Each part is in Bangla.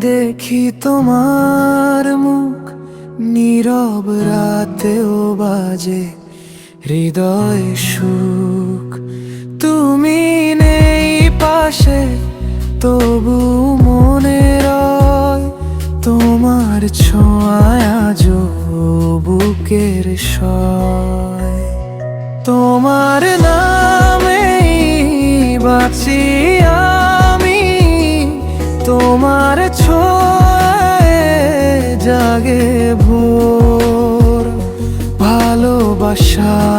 দেখি তোমার মুখ। নীরব রাতেও বাজে হৃদয় সুখ। তুমি নেই পাশে, তবু মনে রয় তোমার আজও বুকের সয়। তোমার নামেই ভালোবাসার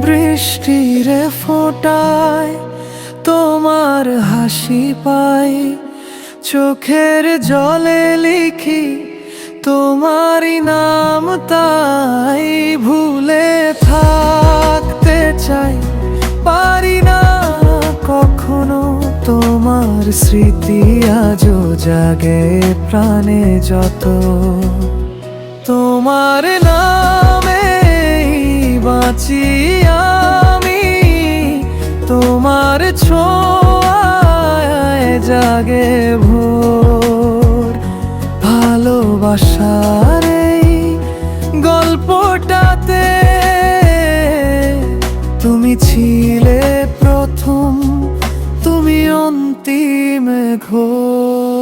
বৃষ্টিরে ফোটায় তোমার হাসি পাই। চোখের জলে লিখি তোমারই নাম, তাই ভুলে থাকতে চাই। পারি না কখনো তোমার স্মৃতি আজও জাগে প্রাণে যত। তোমার নামে বাঁচি তোমার ছোঁয়ায় জাগে ভোর। ভালোবাসার এই গল্পটাতে তুমি ছিলে প্রথম তুমি অন্তিম ঘোর।